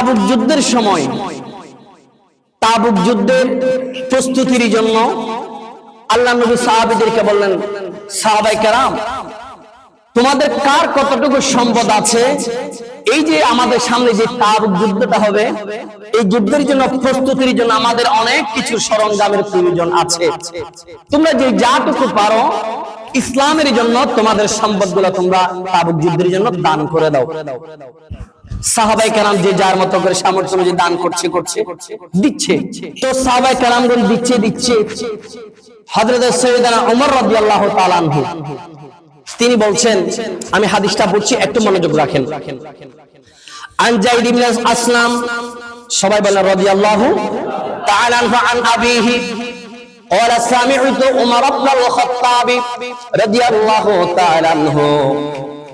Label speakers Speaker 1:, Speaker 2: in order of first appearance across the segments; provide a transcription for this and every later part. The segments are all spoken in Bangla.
Speaker 1: তাবুক যুদ্ধের সময়, তাবুক যুদ্ধের প্রস্তুতির জন্য আল্লাহ নবী সাহাবিদেরকে বললেন, সাহাবাই কারাম, তোমাদের কার কতটুকু সম্পদ আছে? এই যে আমাদের সামনে যে তাবুক যুদ্ধটা হবে, এই যুদ্ধের জন্য, প্রস্তুতির জন্য আমাদের অনেক কিছু সরঞ্জামের প্রয়োজন আছে। তোমরা যে যাটুকু পারো, ইসলামের জন্য তোমাদের সম্পদগুলো তোমরা তাবুক যুদ্ধের জন্য দান করে দাও। সাহাবাই কালাম যে যার মতো করে সামর্থ্য অনুযায়ী দান করছে করছে দিচ্ছে তো সাহাবাই কালামগণ দিচ্ছে দিচ্ছে হযরত সৈয়দনা ওমর রাদিয়াল্লাহু তাআলা আনহু তিনি বলছেন আমি হাদিসটা পড়ছি একটু মনোযোগ রাখেন আন জাইদ ইবনে আসলাম সবাই বলেন রাদিয়াল্লাহু তাআলা আনহু আন আবিহি قال سمعت عمر بن الخطاب رضي الله تعالى عنه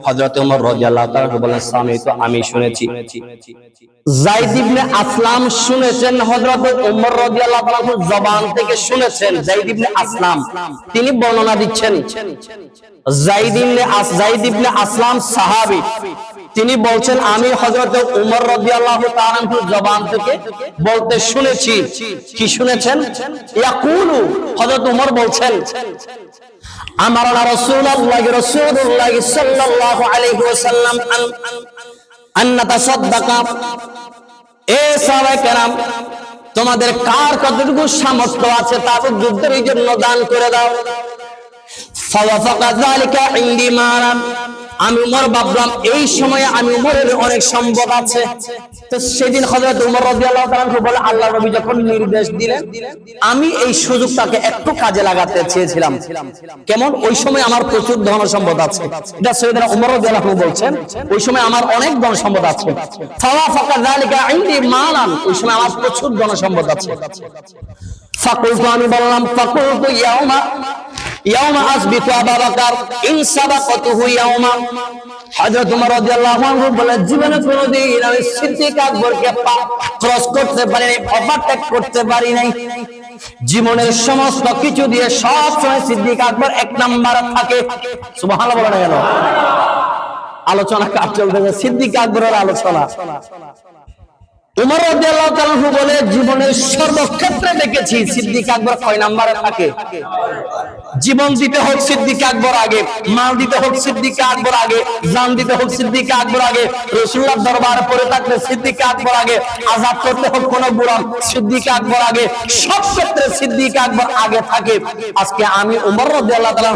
Speaker 1: হযরত ওমর রাদিয়াল্লাহু তাআলা বলেন, স্বামী, তো আমি শুনেছি। যায়েদ ইবনে আসলাম শুনেছেন, হযরত ওমর রাদিয়াল্লাহু জবান থেকে শুনেছেন যায়েদ ইবনে আসলাম। তিনি বর্ণনা দিচ্ছেন যায়েদ ইবনে আস যায়েদ ইবনে আসলাম সাহাবী। তিনি বলছেন, আমি হযরত উমর রাদিয়াল্লাহু জবান থেকে বলতে শুনেছি। কি শুনেছেন? ইয়াকুলু, হযরত উমর বলছেন রাসূলুল্লাহ সাল্লাল্লাহু আলাইহি ওয়াসাল্লাম আন নাতাসাদদাকা এ সাহাবায়ে কেরাম, তোমাদের কার কতটুকু সামর্থ্য আছে তা যুদ্ধের জন্য দান করে দাও। ফাওয়াফাকা যালিকা মারান আমি উমর ভাবলাম, এই সময়ে আমি উমরের অনেক সম্পদ আছে। তো সেদিন হযরত উমর রাদিয়াল্লাহু তাআলা বলে, আল্লাহ নবী যখন নির্দেশ দিলেন, আমি এই সুযোগটাকে একটু কাজে লাগাতে চেয়েছিলাম। কেমন? ওই সময় আমার প্রচুর ধন সম্পদ আছে। এটা সৈয়দনা উমর রাদিয়াল্লাহু বলছেন, ওই সময় আমার অনেক ধন সম্পদ আছে। ফাওয়াফাকা যালিকা ইনদি মারান ওই সময় আমার প্রচুর ধন সম্পদ আছে। ফাকুলতু, আমি বললাম, ফাকুলতু ইয়াউমা ইয়াউমা আসবিতু আবু বকর, ইন ইয়াউমা। হযরত ওমর রাদিয়াল্লাহু আনহু বলে জীবনে আমি সিদ্দিক আকবরকে ক্রস করতে পারি নাই করতে পারি নাই জীবনের সমস্ত কিছু দিয়ে সব সময় সিদ্দিক আকবর এক নাম্বার থাকে। সুবহানাল্লাহ বলে কেন আলোচনা কাজ চলতেছে সিদ্দিক আকবরের আলোচনা? উমর রাদিয়াল্লাহু তাআলা বলে, জীবনের সর্বক্ষেত্রে দেখেছি সিদ্দিক আকবর কয় নম্বরে থাকে? জীবন দিতে হোক সিদ্দিক আকবর আগে, মাল দিতে হোক সিদ্দিক আকবর আগে, জান দিতে হোক সিদ্দিক আকবর আগে রাসূলুল্লাহ দরবার পরে থাকলে সিদ্দিক আকবর আগে, আজাদ করতে হোক কোন বুড়া সিদ্দিক আকবর আগে, সব ক্ষেত্রে সিদ্দিক আকবর আগে থাকে। আজকে আমি উমর রাদিয়াল্লাহু তাআলা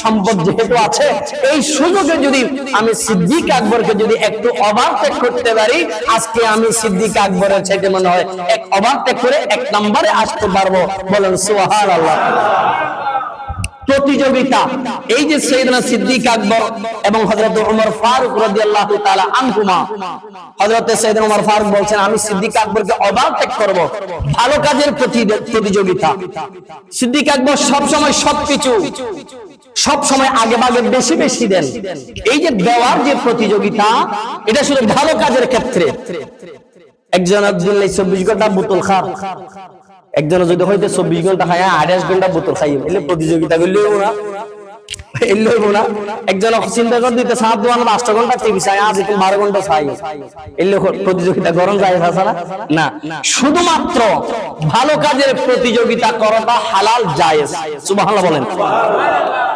Speaker 1: সম্পদ যেহেতু আছে, এই সুযোগে যদি আমি সিদ্দিক আকবরকে যদি একটু ওভারটেক করতে পারি, আজকে আমি সিদ্দিক আকবরের চাইতে মনে হয় এক ওভারটেক করে এক নম্বরে আসতে পারব। বলেন সোহার সুবহানাল্লাহ। প্রতিযোগিতা। এই যে সৈয়দনা সিদ্দিক আকবর এবং হযরত ওমর ফারুক রাদিয়াল্লাহু তাআলা আনহুমা। হযরত সৈয়দনা ওমর ফারুক বলছেন, আমি সিদ্দিক আকবরকে ওভারটেক করব। ভালো কাজের প্রতি- প্রতিযোগিতা। সিদ্দিক আকবর সব সময় সবকিছু সব সময় আগে ভাগে বেশি বেশি দেন। এই যে দেওয়ার যে প্রতিযোগিতা, এটা শুধু ভালো কাজের ক্ষেত্রে। একজন আব্দুল্লাহ চব্বিশ ঘণ্টা বোতল খার একজন যদি হইতে চব্বিশ ঘণ্টা খায়, আঠাশ ঘণ্টা বোতল খাই এলে প্রতিযোগিতা করলেও না। চিন্তা দিতে পাঁচটা ঘণ্টা প্রতিযোগিতা না। শুধুমাত্র ভালো কাজের প্রতিযোগিতা করাটা হালাল জায়েজ। সুবহানাল্লাহ বলেন।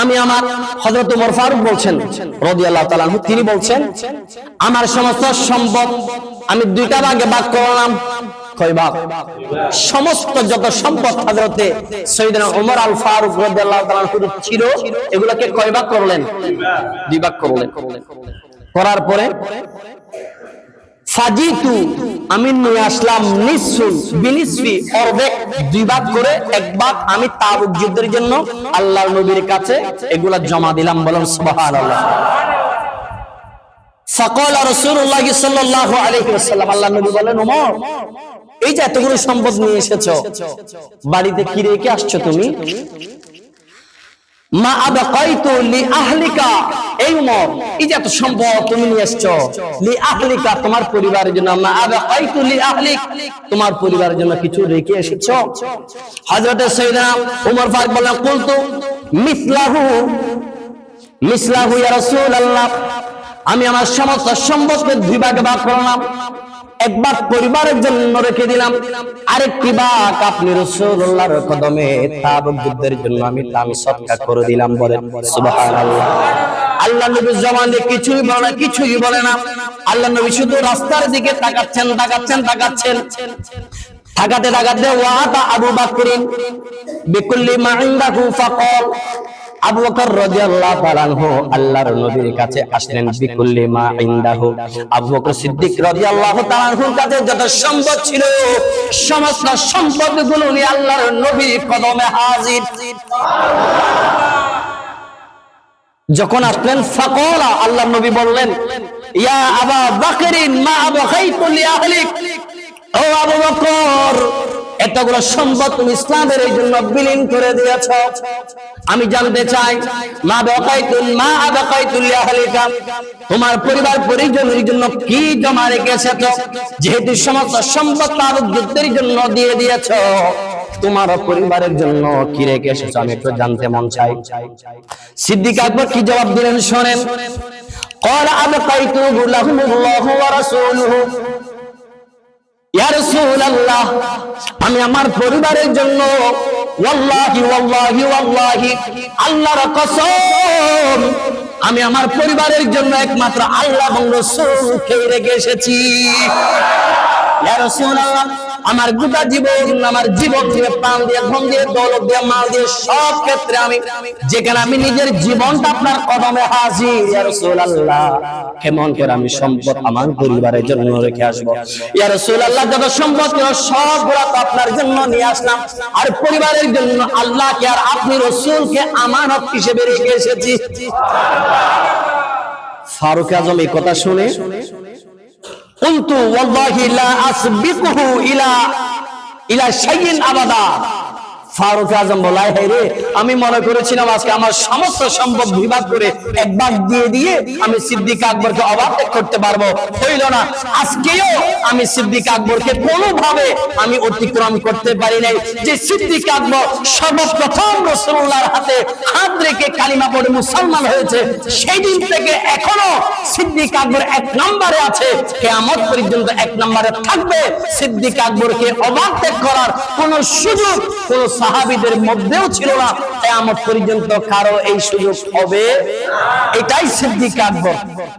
Speaker 1: আমি আমার হযরত ওমর ফারুক বলছেন, রাদিয়াল্লাহু তাআলা আনহু, তিনি বলছেন, আমার সমস্ত সম্পদ আমি দুইটা ভাগে ভাগ করলাম। সমস্ত যত সম্পদ হযরতে সাইয়েদনা ওমর আল ফারুক রাদিয়াল্লাহু তাআলা আনহু ছিল, এগুলোকে কয় ভাগ করলেন? দুই ভাগ করলেন। করার পরে, ফাজিতু, আমি নিয়ে আসলাম নিসুন বিনিসফি অর্ধেক দুই ভাগ করে এক ভাগ আমি তাবুক যুদ্ধের জন্য আল্লাহর নবীর কাছে এগুলা জমা দিলাম বলেন সুবহানাল্লাহ। ফাকাল রাসূলুল্লাহ সাল্লাল্লাহু আলাইহি ওয়াসাল্লাম আল্লাহর নবী বলেন, ওমর, এই যে এতগুলো সম্পদ নিয়ে এসেছ, বাড়িতে কি রেখে আসছো তুমি? মা আবাকাইতু লি আহলিকা আমি আমার সমস্ত সম্পদকে দুই ভাগে ভাগ করলাম। এক ভাগ পরিবারের জন্য রেখে দিলাম, আরেকটি ভাগ আপনি রাসূলুল্লাহর কদমে যুদ্ধের জন্য আমি দান সদকা করে দিলাম বলেন আল্লাহ নবী জমানে কিছুই বলে না, কিছুই বলে না। আল্লাহ নবী শুধু রাস্তার দিকে তাকাচ্ছেন তাকাচ্ছেন তাকাচ্ছেন। তাকাতে তাকাতে ওয়াতা আবু বকরিন বিকুল্লি মা ইনদাহু ফাকাল। আবু বকর রাদিয়াল্লাহু তাআলা আনহু আল্লাহর নবীর কাছে আসলেন বিকুল্লি মা ইনদাহু আবু বকর সিদ্দিক রাদিয়াল্লাহু তাআলা আনহুর কাছে যত সম্পদ ছিল। সমস্ত সম্পদগুলো নিয়ে আল্লাহর নবীর কদমে হাজির। যখন আসলেন, ফাকলা আল্লাহ নবী বললেন, ইয়া আবা বাকরিন মা আবখাইতু লি আহলিক। ও আবু বকর, এতগুলো সম্পদ তুমি ইসলামের এই জন্য বিলীন করে দিয়েছ। আমি জানতে চাই, মা বাকাইতুল মা তোমার পরিবার পরিজনের জন্য কি জমা রেখেছে তো? যেহেতু সমস্ত সম্পদ তার যুদ্ধের জন্য দিয়ে দিয়েছ। তোমার পরিবারের জন্য কি রেখে এসেছো আমি একটু জানতে মন চাই সিদ্দিক আকবর কি জবাব দিলেন শোনেন قال أبقيته لهم الله ورسوله ইয়া রাসূলুল্লাহ আমি আমার পরিবারের জন্য ওয়াল্লাহি ওয়াল্লাহি ওয়াল্লাহি আল্লাহর কসম আমি আমার পরিবারের জন্য একমাত্র আল্লাহ এবং রাসূলকে রেখে এসেছি ইয়া রাসূলুল্লাহ আমার গোটা জীবন, আমার জীবন দিয়ে প্রাণ দিয়ে, ধন দিয়ে, দৌলত দিয়ে, মাল দিয়ে সব ক্ষেত্রে আমি, যেখানে আমি নিজের জীবনটা আপনার কদমে হাজির, ইয়া কেমন করে আমি সম্পদ আমার পরিবারের জন্য রেখে আসব। ইয়া রাসূলুল্লাহ, যত সম্পদ ছিল, সবগুলো তো আপনার জন্য নিয়ে আসলাম। আর পরিবারের জন্য আল্লাহকে আর আপনি রাসূলকে আমানত হিসেবে রেখে এসেছি। ফারুক আজম এই কথা শুনে قلت والله لا أسبقه إلى إلى شيء أبدا. ফারুক আজম বলাই হে রে, আমি মনে করেছিলাম আজকে আমার সমস্ত সম্পদ বিভাগ করে এক ভাগ দিয়ে দিয়ে আমি সিদ্দিক আকবরকে অবাক করতে পারব। হইল না, আজকেও আমি সিদ্দিক আকবরকে কোনোভাবে আমি অতিক্রম করতে পারি নাই। যে সিদ্দিক আকবর সর্বপ্রথম রসুল্লাহর হাতে হাত রেখে কালিমা পড়ে মুসলমান হয়েছে সেই দিন থেকে এখনও সিদ্দিক আকবর এক নম্বরে আছে। কেয়ামত পর্যন্ত এক নম্বরে থাকবে সিদ্দিক আকবরকে অবাক করার কোন সুযোগ, কোন সাহাবিদের মধ্যেও ছিল না। কেয়ামত পর্যন্ত কারও এই সুযোগ হবে? এটাই সিদ্দিক আকবর।